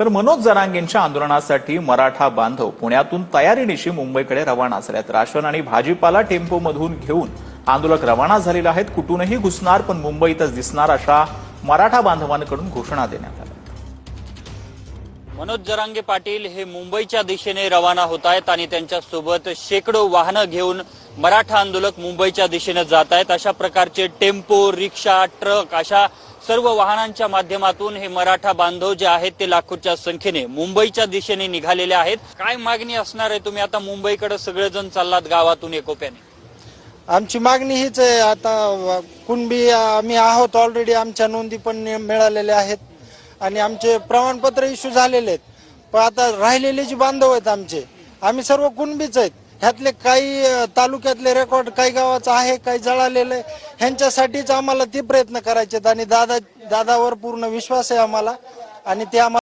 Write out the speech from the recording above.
तर मनोज जरांगेंच्या आंदोलनासाठी मराठा बांधव पुण्यातून तयारीनिशी मुंबईकडे रवाना झाल्यात राशन आणि भाजीपाला टेम्पोमधून घेऊन आंदोलक रवाना झालेले आहेत. कुठूनही घुसणार पण मुंबईतच दिसणार अशा मराठा बांधवांकडून घोषणा देण्यात आल्या. मनोज जरांगे पाटील हे मुंबईच्या दिशेने रवाना होत आहेत आणि त्यांच्यासोबत शेकडो वाहनं घेऊन मराठा आंदोलक मुंबईच्या दिशेने जात आहेत. अशा प्रकारचे टेम्पो रिक्षा ट्रक अशा सर्व वाहनांच्या माध्यमातून हे मराठा बांधव जे आहेत ते लाखोच्या संख्येने मुंबईच्या दिशेने निघालेले आहेत. काय मागणी असणार आहे तुम्ही? आता मुंबईकडे सगळेजण चाललात गावातून एकोप्याने. आमची मागणी हीच आहे. आता कुणबी आम्ही आहोत ऑलरेडी आमच्या नोंदी पण मिळालेल्या आहेत. आणि आमचे प्रमाणपत्र इश्यू झालेले आहेत. पण आता राहिलेले जे बांधव आहेत आमचे आम्ही सर्व कुणबीच आहेत. ह्यातले काही तालुक्यातले रेकॉर्ड काही गावाचं आहे काही जळालेलं आहे ह्यांच्यासाठीच आम्हाला ते प्रयत्न करायचे आहेत आणि दादा दादावर पूर्ण विश्वास आहे आम्हाला. आणि ते आम्हाला